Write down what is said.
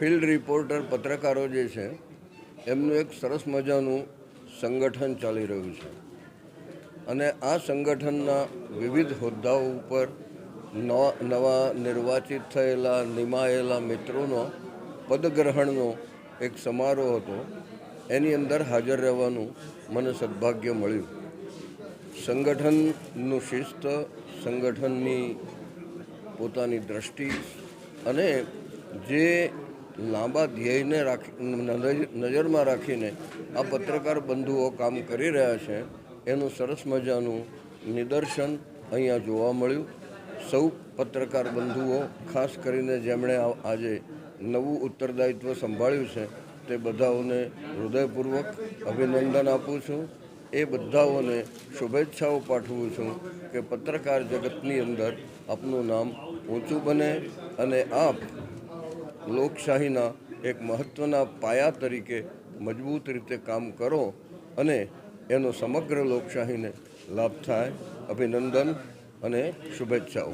Field reporter પત્રકારો જે છે, એમનું એક સરસ મજાનું સંગઠન ચાલી રહ્યું છે. અને આ સંગઠનના વિવિધ હોદ્દાઓ ઉપર નવા નિર્વાચિત થયેલા, નિમાયેલા મિત્રોનો પદગ્રહણનો એક સમારોહ હતો. એની અંદર હાજર રહેવાનું મને સદભાગ્ય મળ્યું. સંગઠનનું શિસ્ત, સંગઠનની પોતાની દ્રષ્ટિ અને જે લાંબા ધ્યેયને રાખી નજરમાં રાખીને આ પત્રકાર બંધુઓ કામ કરી રહ્યા છે. એનું સરસ મજાનું નિદર્શન અહીંયા જોવા મળ્યું. સૌ પત્રકાર બંધુઓ, ખાસ કરીને જેમણે આજે નવું ઉત્તરદાયિત્વ સંભાળ્યું છે, તે બધાઓને હૃદયપૂર્વક અભિનંદન આપું છું. એ બધાઓને શુભેચ્છાઓ પાઠવું છું કે પત્રકાર જગતની અંદર આપનું નામ ઊંચું બને અને આપ લોકશાહીના એક મહત્ત્વના પાયા તરીકે મજબૂત રીતે કામ કરો અને એનો સમગ્ર લોકશાહીને લાભ થાય. અભિનંદન અને શુભેચ્છાઓ.